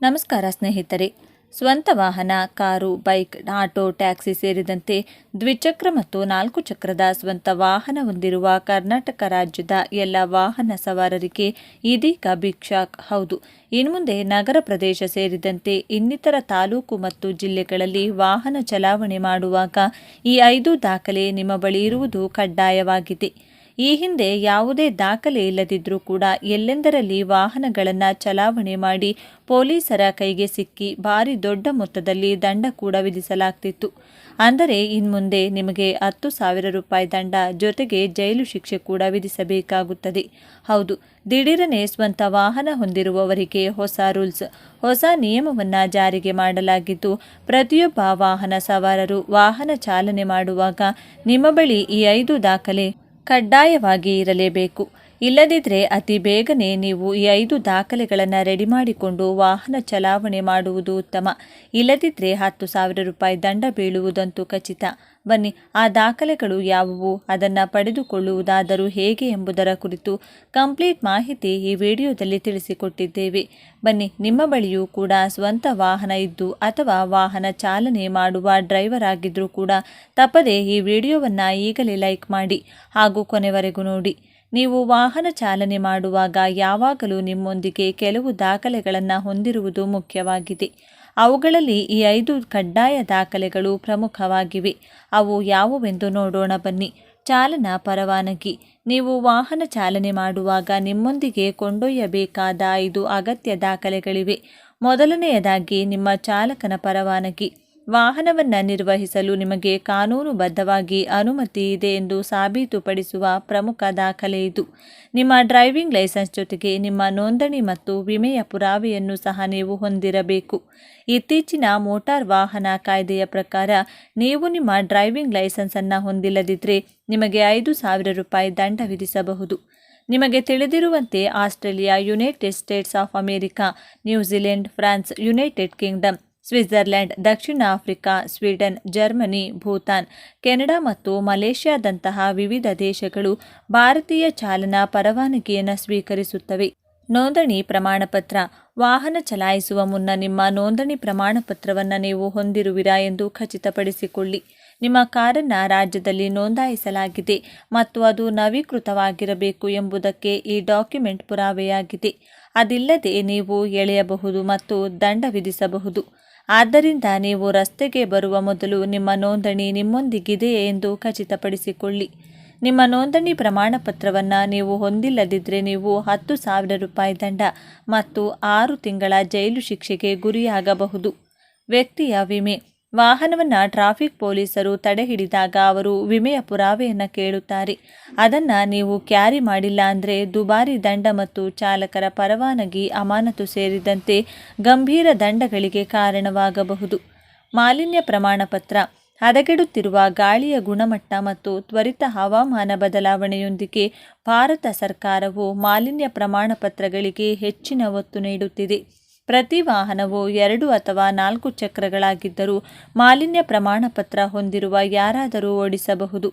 ನಮಸ್ಕಾರ ಸ್ನೇಹಿತರೆ. ಸ್ವಂತ ವಾಹನ, ಕಾರು, ಬೈಕ್, ಆಟೋ, ಟ್ಯಾಕ್ಸಿ ಸೇರಿದಂತೆ ದ್ವಿಚಕ್ರ ಮತ್ತು ನಾಲ್ಕು ಚಕ್ರದ ಸ್ವಂತ ವಾಹನ ಹೊಂದಿರುವ ಕರ್ನಾಟಕ ರಾಜ್ಯದ ಎಲ್ಲ ವಾಹನ ಸವಾರರಿಗೆ ಇದೀಗ ಬಿಗ್ ಶಾಕ್ ಹೌದು, ಇನ್ಮುಂದೆ ನಗರ ಪ್ರದೇಶ ಸೇರಿದಂತೆ ಇನ್ನಿತರ ತಾಲೂಕು ಮತ್ತು ಜಿಲ್ಲೆಗಳಲ್ಲಿ ವಾಹನ ಚಲಾವಣೆ ಮಾಡುವಾಗ ಈ ಐದು ದಾಖಲೆ ನಿಮ್ಮ ಬಳಿ ಇರುವುದು ಕಡ್ಡಾಯವಾಗಿದೆ. ಈ ಹಿಂದೆ ಯಾವುದೇ ದಾಖಲೆ ಇಲ್ಲದಿದ್ದರೂ ಕೂಡ ಎಲ್ಲೆಂದರಲ್ಲಿ ವಾಹನಗಳನ್ನು ಚಲಾವಣೆ ಮಾಡಿ ಪೊಲೀಸರ ಕೈಗೆ ಸಿಕ್ಕಿ ಭಾರಿ ದೊಡ್ಡ ಮೊತ್ತದಲ್ಲಿ ದಂಡ ಕೂಡ ವಿಧಿಸಲಾಗ್ತಿತ್ತು. ಅಂದರೆ ಇನ್ಮುಂದೆ ನಿಮಗೆ ಹತ್ತು ಸಾವಿರ ರೂಪಾಯಿ ದಂಡ ಜೊತೆಗೆ ಜೈಲು ಶಿಕ್ಷೆ ಕೂಡ ವಿಧಿಸಬೇಕಾಗುತ್ತದೆ. ಹೌದು, ದಿಢೀರನೆ ಸ್ವಂತ ವಾಹನ ಹೊಂದಿರುವವರಿಗೆ ಹೊಸ ರೂಲ್ಸ್, ಹೊಸ ನಿಯಮವನ್ನು ಜಾರಿಗೆ ಮಾಡಲಾಗಿದ್ದು, ಪ್ರತಿಯೊಬ್ಬ ವಾಹನ ಸವಾರರು ವಾಹನ ಚಾಲನೆ ಮಾಡುವಾಗ ನಿಮ್ಮ ಬಳಿ ಈ ಐದು ದಾಖಲೆ ಕಡ್ಡಾಯವಾಗಿ ಇರಲೇಬೇಕು. ಇಲ್ಲದಿದ್ದರೆ ಅತಿ ಬೇಗನೆ ನೀವು ಈ ಐದು ದಾಖಲೆಗಳನ್ನು ರೆಡಿ ಮಾಡಿಕೊಂಡು ವಾಹನ ಚಲಾವಣೆ ಮಾಡುವುದು ಉತ್ತಮ. ಇಲ್ಲದಿದ್ದರೆ ಹತ್ತು ಸಾವಿರ ರೂಪಾಯಿ ದಂಡ ಬೀಳುವುದಂತೂ ಖಚಿತ. ಬನ್ನಿ, ಆ ದಾಖಲೆಗಳು ಯಾವುವು, ಅದನ್ನು ಪಡೆದುಕೊಳ್ಳುವುದಾದರೂ ಹೇಗೆ ಎಂಬುದರ ಕುರಿತು ಕಂಪ್ಲೀಟ್ ಮಾಹಿತಿ ಈ ವಿಡಿಯೋದಲ್ಲಿ ತಿಳಿಸಿಕೊಟ್ಟಿದ್ದೇವೆ. ಬನ್ನಿ, ನಿಮ್ಮ ಬಳಿಯೂ ಕೂಡ ಸ್ವಂತ ವಾಹನ ಇದ್ದು ಅಥವಾ ವಾಹನ ಚಾಲನೆ ಮಾಡುವ ಡ್ರೈವರ್ ಆಗಿದ್ದರೂ ಕೂಡ ತಪ್ಪದೆ ಈ ವಿಡಿಯೋವನ್ನು ಈಗಲೇ ಲೈಕ್ ಮಾಡಿ ಹಾಗೂ ಕೊನೆವರೆಗೂ ನೋಡಿ. ನೀವು ವಾಹನ ಚಾಲನೆ ಮಾಡುವಾಗ ಯಾವಾಗಲೂ ನಿಮ್ಮೊಂದಿಗೆ ಕೆಲವು ದಾಖಲೆಗಳನ್ನು ಹೊಂದಿರುವುದು ಮುಖ್ಯವಾಗಿದೆ. ಅವುಗಳಲ್ಲಿ ಈ ಐದು ಕಡ್ಡಾಯ ದಾಖಲೆಗಳು ಪ್ರಮುಖವಾಗಿವೆ. ಅವು ಯಾವುವೆಂದು ನೋಡೋಣ ಬನ್ನಿ. ಚಾಲನಾ ಪರವಾನಗಿ. ನೀವು ವಾಹನ ಚಾಲನೆ ಮಾಡುವಾಗ ನಿಮ್ಮೊಂದಿಗೆ ಕೊಂಡೊಯ್ಯಬೇಕಾದ ಐದು ಅಗತ್ಯ ದಾಖಲೆಗಳಿವೆ. ಮೊದಲನೆಯದಾಗಿ ನಿಮ್ಮ ಚಾಲಕನ ಪರವಾನಗಿ. ವಾಹನವನ್ನು ನಿರ್ವಹಿಸಲು ನಿಮಗೆ ಕಾನೂನುಬದ್ಧವಾಗಿ ಅನುಮತಿ ಇದೆ ಎಂದು ಸಾಬೀತುಪಡಿಸುವ ಪ್ರಮುಖ ದಾಖಲೆ ಇದು. ನಿಮ್ಮ ಡ್ರೈವಿಂಗ್ ಲೈಸೆನ್ಸ್ ಜೊತೆಗೆ ನಿಮ್ಮ ನೋಂದಣಿ ಮತ್ತು ವಿಮೆಯ ಪುರಾವೆಯನ್ನು ಸಹ ನೀವು ಹೊಂದಿರಬೇಕು. ಇತ್ತೀಚಿನ ಮೋಟಾರ್ ವಾಹನ ಕಾಯ್ದೆಯ ಪ್ರಕಾರ ನೀವು ನಿಮ್ಮ ಡ್ರೈವಿಂಗ್ ಲೈಸೆನ್ಸನ್ನು ಹೊಂದಿಲ್ಲದಿದ್ದರೆ ನಿಮಗೆ ಐದು ಸಾವಿರ ರೂಪಾಯಿ ದಂಡ ವಿಧಿಸಬಹುದು. ನಿಮಗೆ ತಿಳಿದಿರುವಂತೆ Australia, United States of America New Zealand France, United Kingdom Switzerland, Dakshina Africa, Sweden, Germany, Bhutan, Canada ಮತ್ತು ಮಲೇಷ್ಯಾದಂತಹ ವಿವಿಧ ದೇಶಗಳು ಭಾರತೀಯ ಚಾಲನಾ ಪರವಾನಗಿಯನ್ನು ಸ್ವೀಕರಿಸುತ್ತವೆ. ನೋಂದಣಿ ಪ್ರಮಾಣಪತ್ರ, ವಾಹನ ಚಲಾಯಿಸುವ ಮುನ್ನ ನಿಮ್ಮ ನೋಂದಣಿ ಪ್ರಮಾಣಪತ್ರವನ್ನು ನೀವು ಹೊಂದಿರುವಿರಾ ಎಂದು ಖಚಿತಪಡಿಸಿಕೊಳ್ಳಿ. ನಿಮ್ಮ ಕಾರನ್ನು ರಾಜ್ಯದಲ್ಲಿ ನೋಂದಾಯಿಸಲಾಗಿದೆ ಮತ್ತು ಅದು ನವೀಕೃತವಾಗಿರಬೇಕು ಎಂಬುದಕ್ಕೆ ಈ ಡಾಕ್ಯುಮೆಂಟ್ ಪುರಾವೆಯಾಗಿದೆ. ಅದಿಲ್ಲದೆ ನೀವು ಎಳೆಯಬಹುದು ಮತ್ತು ದಂಡ ವಿಧಿಸಬಹುದು. ಆದ್ದರಿಂದ ನೀವು ರಸ್ತೆಗೆ ಬರುವ ಮೊದಲು ನಿಮ್ಮ ನೋಂದಣಿ ನಿಮ್ಮೊಂದಿಗಿದೆಯೇ ಎಂದು ಖಚಿತಪಡಿಸಿಕೊಳ್ಳಿ. ನಿಮ್ಮ ನೋಂದಣಿ ಪ್ರಮಾಣಪತ್ರವನ್ನು ನೀವು ಹೊಂದಿಲ್ಲದಿದ್ದರೆ ನೀವು ಹತ್ತು ಸಾವಿರ ರೂಪಾಯಿ ದಂಡ ಮತ್ತು ಆರು ತಿಂಗಳ ಜೈಲು ಶಿಕ್ಷೆಗೆ ಗುರಿಯಾಗಬಹುದು. ವ್ಯಕ್ತಿಯ ವಿಮೆ. ವಾಹನವನ್ನು ಟ್ರಾಫಿಕ್ ಪೊಲೀಸರು ತಡೆ ಹಿಡಿದಾಗ ಅವರು ವಿಮೆಯ ಪುರಾವೆಯನ್ನು ಕೇಳುತ್ತಾರೆ. ಅದನ್ನು ನೀವು ಕ್ಯಾರಿ ಮಾಡಿಲ್ಲ ಅಂದರೆ ದುಬಾರಿ ದಂಡ ಮತ್ತು ಚಾಲಕರ ಪರವಾನಗಿ, ಅಮಾನತು ಸೇರಿದಂತೆ ಗಂಭೀರ ದಂಡಗಳಿಗೆ ಕಾರಣವಾಗಬಹುದು. ಮಾಲಿನ್ಯ ಪ್ರಮಾಣಪತ್ರ ಹದಗೆಡುತ್ತಿರುವ ಗಾಳಿಯ ಗುಣಮಟ್ಟ ಮತ್ತು ತ್ವರಿತ ಹವಾಮಾನ ಬದಲಾವಣೆಯೊಂದಿಗೆ ಭಾರತ ಸರ್ಕಾರವು ಮಾಲಿನ್ಯ ಪ್ರಮಾಣಪತ್ರಗಳಿಗೆ ಹೆಚ್ಚಿನ ಒತ್ತು ನೀಡುತ್ತಿದೆ. ಪ್ರತಿ ವಾಹನವು ಎರಡು ಅಥವಾ ನಾಲ್ಕು ಚಕ್ರಗಳಾಗಿದ್ದರೂ ಮಾಲಿನ್ಯ ಪ್ರಮಾಣಪತ್ರ ಹೊಂದಿರುವ ಯಾರಾದರೂ ಓಡಿಸಬಹುದು.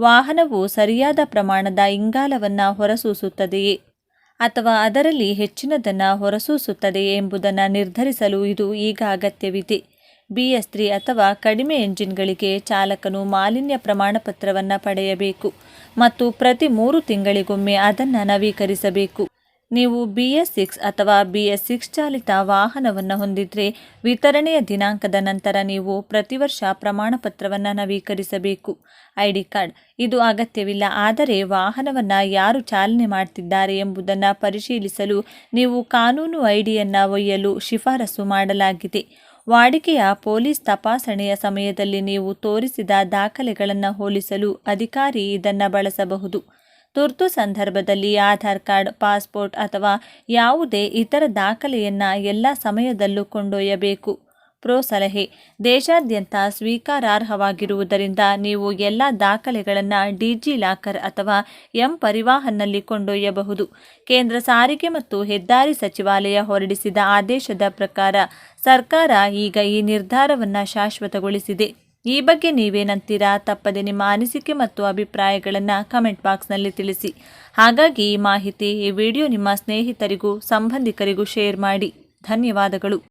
ವಾಹನವು ಸರಿಯಾದ ಪ್ರಮಾಣದ ಇಂಗಾಲವನ್ನು ಹೊರಸೂಸುತ್ತದೆಯೇ? ಅಥವಾ ಅದರಲ್ಲಿ ಹೆಚ್ಚಿನದನ್ನು ಹೊರಸೂಸುತ್ತದೆಯೇ ಎಂಬುದನ್ನು ನಿರ್ಧರಿಸಲು ಇದು ಈಗ ಅಗತ್ಯವಿದೆ. ಬಿ ಎಸ್ ತ್ರೀ ಅಥವಾ ಕಡಿಮೆ ಎಂಜಿನ್ಗಳಿಗೆ ಚಾಲಕನು ಮಾಲಿನ್ಯ ಪ್ರಮಾಣಪತ್ರವನ್ನು ಪಡೆಯಬೇಕು ಮತ್ತು ಪ್ರತಿ ಮೂರು ತಿಂಗಳಿಗೊಮ್ಮೆ ಅದನ್ನು ನವೀಕರಿಸಬೇಕು. ನೀವು ಬಿ ಎಸ್ ಸಿಕ್ಸ್ ಅಥವಾ ಬಿ ಎಸ್ ಸಿಕ್ಸ್ ಚಾಲಿತ ವಾಹನವನ್ನು ಹೊಂದಿದ್ರೆ ವಿತರಣೆಯ ದಿನಾಂಕದ ನಂತರ ನೀವು ಪ್ರತಿ ವರ್ಷ ಪ್ರಮಾಣಪತ್ರವನ್ನು ನವೀಕರಿಸಬೇಕು. I D card. ಇದು ಅಗತ್ಯವಿಲ್ಲ, ಆದರೆ ವಾಹನವನ್ನು ಯಾರು ಚಾಲನೆ ಮಾಡ್ತಿದ್ದಾರೆ ಎಂಬುದನ್ನು ಪರಿಶೀಲಿಸಲು ನೀವು ಕಾನೂನು ಐಡಿಯನ್ನು ಒಯ್ಯಲು ಶಿಫಾರಸು ಮಾಡಲಾಗಿದೆ. ವಾಡಿಕೆಯ ಪೊಲೀಸ್ ತಪಾಸಣೆಯ ಸಮಯದಲ್ಲಿ ನೀವು ತೋರಿಸಿದ ದಾಖಲೆಗಳನ್ನು ಹೋಲಿಸಲು ಅಧಿಕಾರಿ ಇದನ್ನು ಬಳಸಬಹುದು. ತುರ್ತು ಸಂದರ್ಭದಲ್ಲಿ ಆಧಾರ್ ಕಾರ್ಡ್, ಪಾಸ್ಪೋರ್ಟ್ ಅಥವಾ ಯಾವುದೇ ಇತರ ದಾಖಲೆಯನ್ನು ಎಲ್ಲ ಸಮಯದಲ್ಲೂ ಕೊಂಡೊಯ್ಯಬೇಕು. ಪ್ರೋ ಸಲಹೆ, ದೇಶಾದ್ಯಂತ ಸ್ವೀಕಾರಾರ್ಹವಾಗಿರುವುದರಿಂದ ನೀವು ಎಲ್ಲ ದಾಖಲೆಗಳನ್ನು ಡಿಜಿ ಲಾಕರ್ ಅಥವಾ ಎಂ ಪರಿವಾಹನ್ನಲ್ಲಿ ಕೊಂಡೊಯ್ಯಬಹುದು. ಕೇಂದ್ರ ಸಾರಿಗೆ ಮತ್ತು ಹೆದ್ದಾರಿ ಸಚಿವಾಲಯ ಹೊರಡಿಸಿದ ಆದೇಶದ ಪ್ರಕಾರ ಸರ್ಕಾರ ಈಗ ಈ ನಿರ್ಧಾರವನ್ನು ಶಾಶ್ವತಗೊಳಿಸಿದೆ. ಈ ಬಗ್ಗೆ ನೀವೇನಂತೀರಾ? ತಪ್ಪದೆ ನಿಮ್ಮ ಅನಿಸಿಕೆ ಮತ್ತು ಅಭಿಪ್ರಾಯಗಳನ್ನು ಕಮೆಂಟ್ ಬಾಕ್ಸ್ನಲ್ಲಿ ತಿಳಿಸಿ. ಹಾಗಾಗಿ ಈ ಮಾಹಿತಿ ಈ ವಿಡಿಯೋ ನಿಮ್ಮ ಸ್ನೇಹಿತರಿಗೂ, ಸಂಬಂಧಿಕರಿಗೂ ಶೇರ್ ಮಾಡಿ. ಧನ್ಯವಾದಗಳು.